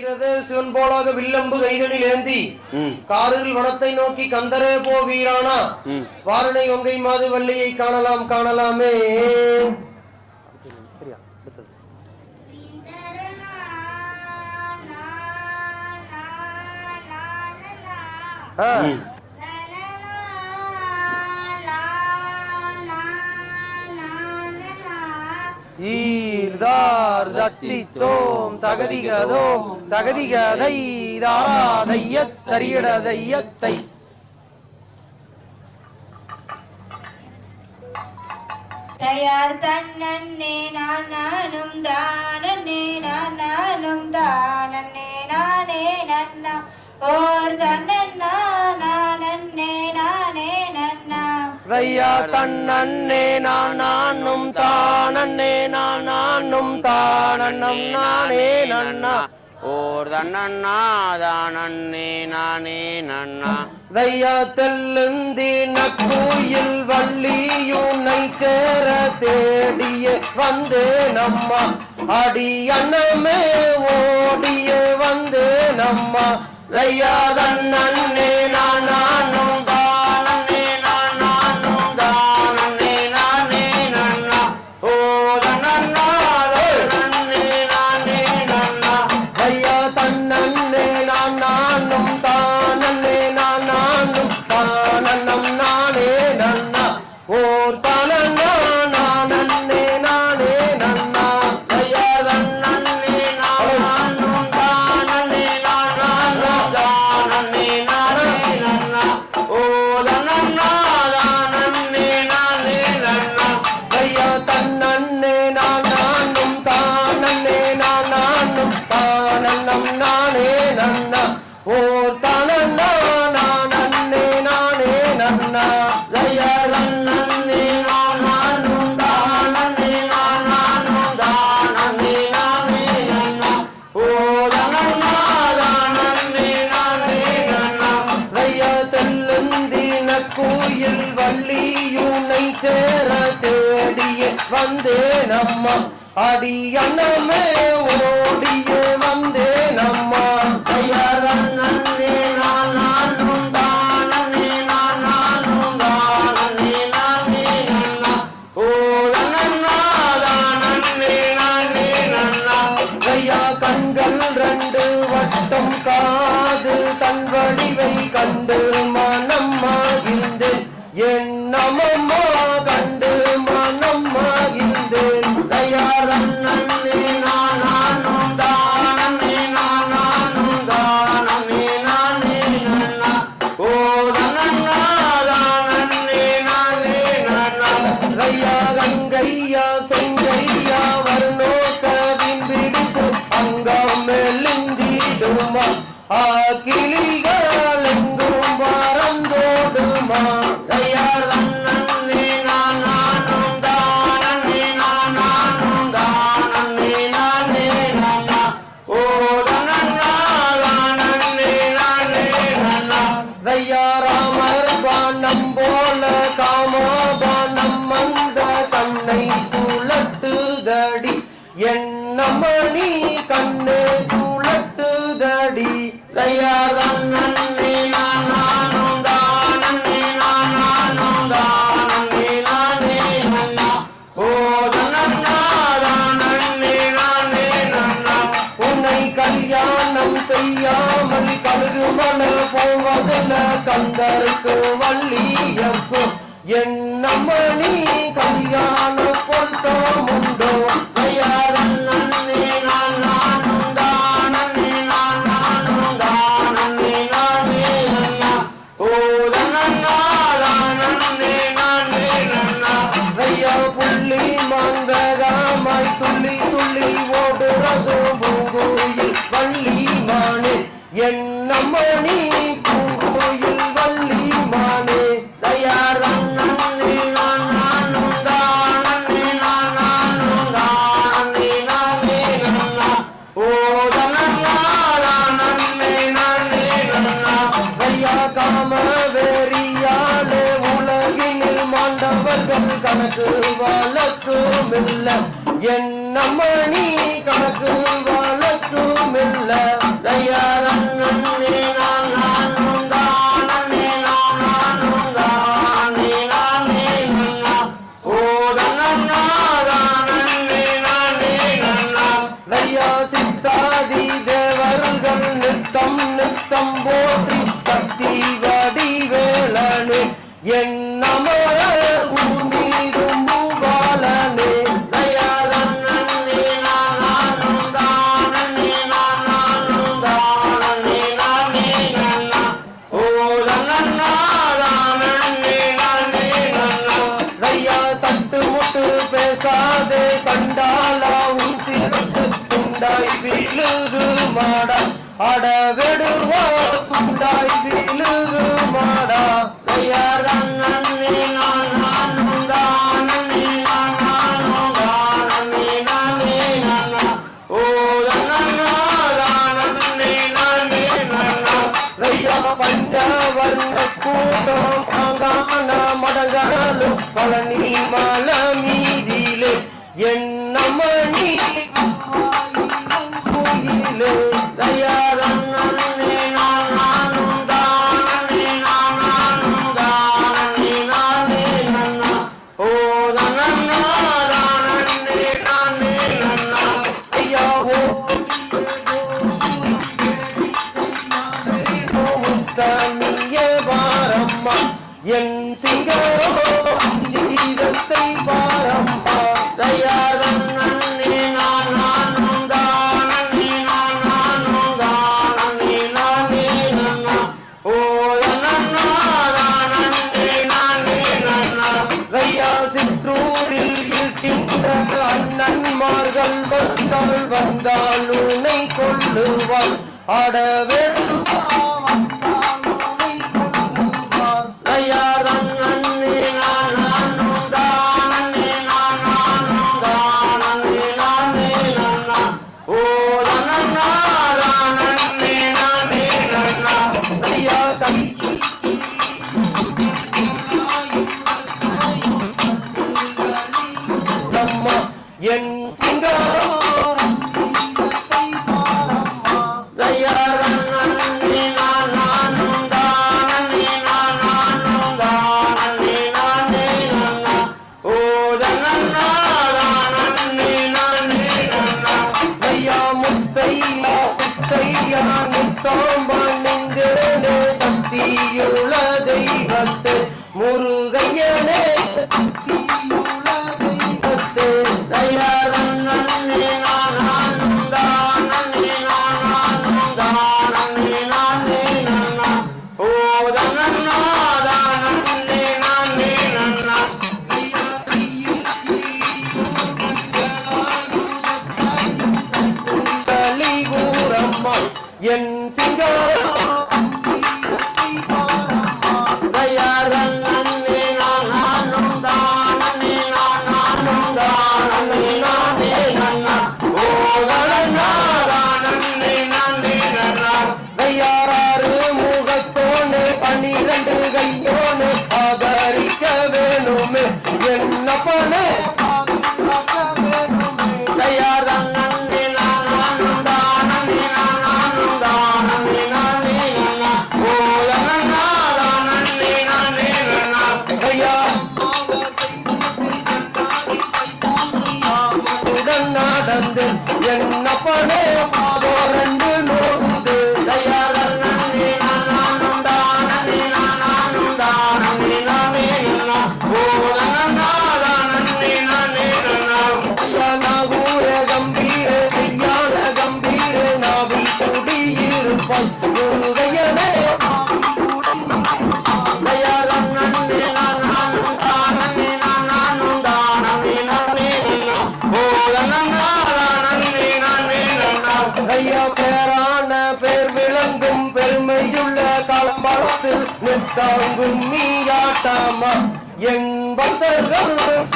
வீரத சிவன் போலாக வில்லம்பு கைதனில் ஏந்தி காரில் வனத்தை நோக்கி கந்தரே போ வீரானா. வாரணை ஒங்கை மாது வள்ளியை காணலாம் காணலாமே. ஆ. தர்தத்தித்தோம் தகதிகதோம் தகதிகதை தாராதையத் தரியடதையத்தை. தயார் சன்னே நானும் தானே நானும் தானே நானே நன்னா ஓர் தன்ன ஐயா தன்னே நான் நானும் தானே நான் நானும் தானம் நானே நன்னா. ஓர் தன்னண்ணா தானே நானே நன்னா. தையா தெல்லுந்தி நக்கூயில் வள்ளியுனை சேர தேடிய வந்து நம்மா. அடியண்ணமே ஓடிய வந்து நம்மா. தையா தன்னே நானா வந்தேன் அம்மா அடியண்ணமே ஓடிய ஆகிலே செய்யாமல் கழுகு மணல் போவதென கந்தருக்கு வள்ளியக்கும் என் நம்மணி கல்யாணம் கொண்டோம் உண்டோ? மணி பூங்கோயில் வள்ளி மானே தயார் உலகினில் மாண்டவர்கள் கணக்கு வழக்கும் இல்லை என் வண்ணமணி கணக்கு வாழட்டும் இல்ல. சித்தாதி தேவர்கள் நித்தம் நித்தம் போ அடவெடுவா குண்டாய் விழுகு மாடா செய்யார் மடங்காலும் பழனி மல மீதிலே என்ன மணி கோயிலே யாரும் சொல்லுவார் ஆட வேண்டும் 眼睛干 தாங்கும் நீயாட்டாமா? எங் வந்தர்களுடன்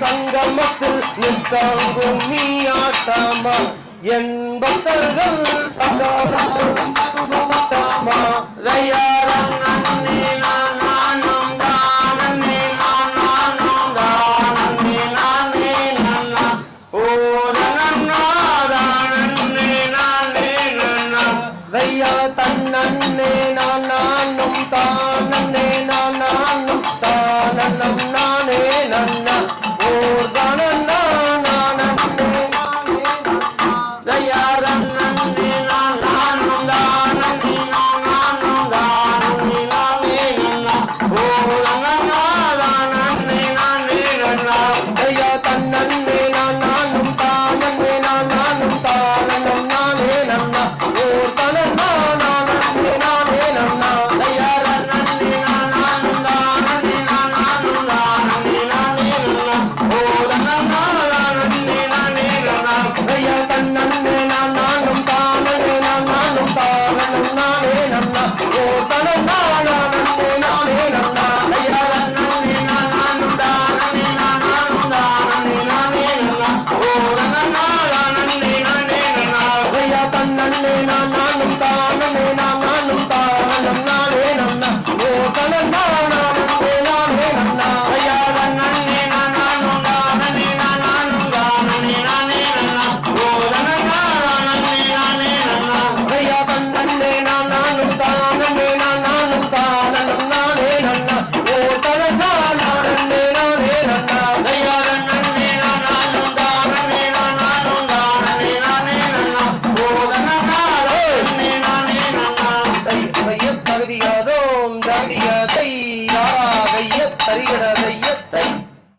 சங்கமத்தில் நிற்கும் நீ ஆட்டாமா என்